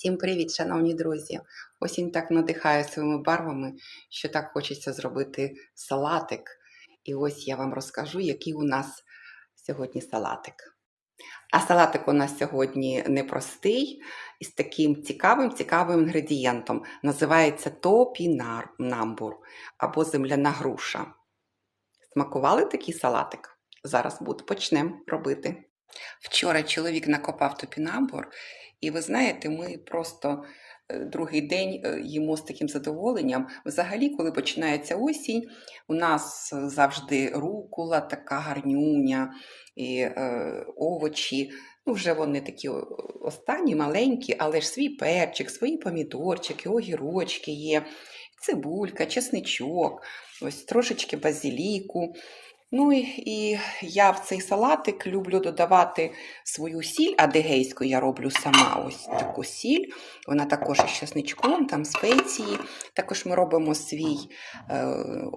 Всім привіт, шановні друзі! Осінь так надихає своїми барвами, що так хочеться зробити салатик. І ось я вам розкажу, який у нас сьогодні салатик. А салатик у нас сьогодні непростий і з таким цікавим цікавим інгредієнтом. Називається топінамбур або земляна груша. Смакували такий салатик? Зараз почнемо робити. Вчора чоловік накопав топінамбур, і ви знаєте, ми просто е, другий день е, їмо з таким задоволенням. Взагалі, коли починається осінь, у нас завжди рукула, така гарнюня, і е, овочі. Ну, вже вони такі останні, маленькі, але ж свій перчик, свої помідорчики, огірочки є, цибулька, чесничок, ось трошечки базиліку. Ну і, і я в цей салатик люблю додавати свою сіль адегейську, я роблю сама ось таку сіль. Вона також із чесничком, там спеції. Також ми робимо свій е,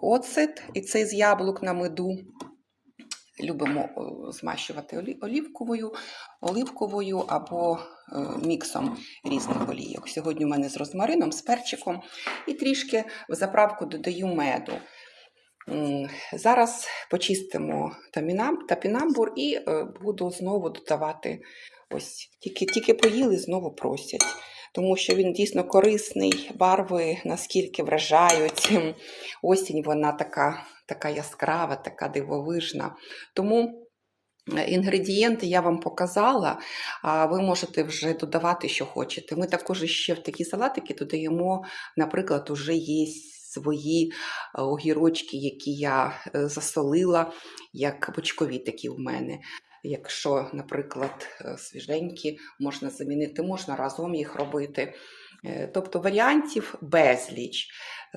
оцет, і це з яблук на меду. Любимо е, змащувати олі- олівковою, оливковою або е, міксом різних олійок. Сьогодні у мене з розмарином, з перчиком і трішки в заправку додаю меду. Зараз почистимо тапінамбур і е, буду знову додавати. Ось тільки, тільки поїли, знову просять. Тому що він дійсно корисний, барви наскільки вражають. Осінь вона така, така яскрава, така дивовижна. Тому е, інгредієнти я вам показала, а ви можете вже додавати, що хочете. Ми також ще в такі салатики додаємо, наприклад, уже є свої е, огірочки, які я е, засолила, як бочкові такі в мене. Якщо, наприклад, е, свіженькі можна замінити, можна разом їх робити. Тобто варіантів безліч.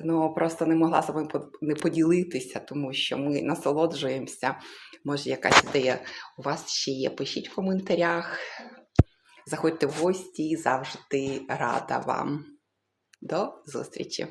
Ну, просто не могла з вами не поділитися, тому що ми насолоджуємося. Може, якась ідея у вас ще є. Пишіть в коментарях. Заходьте в гості, завжди рада вам. До зустрічі!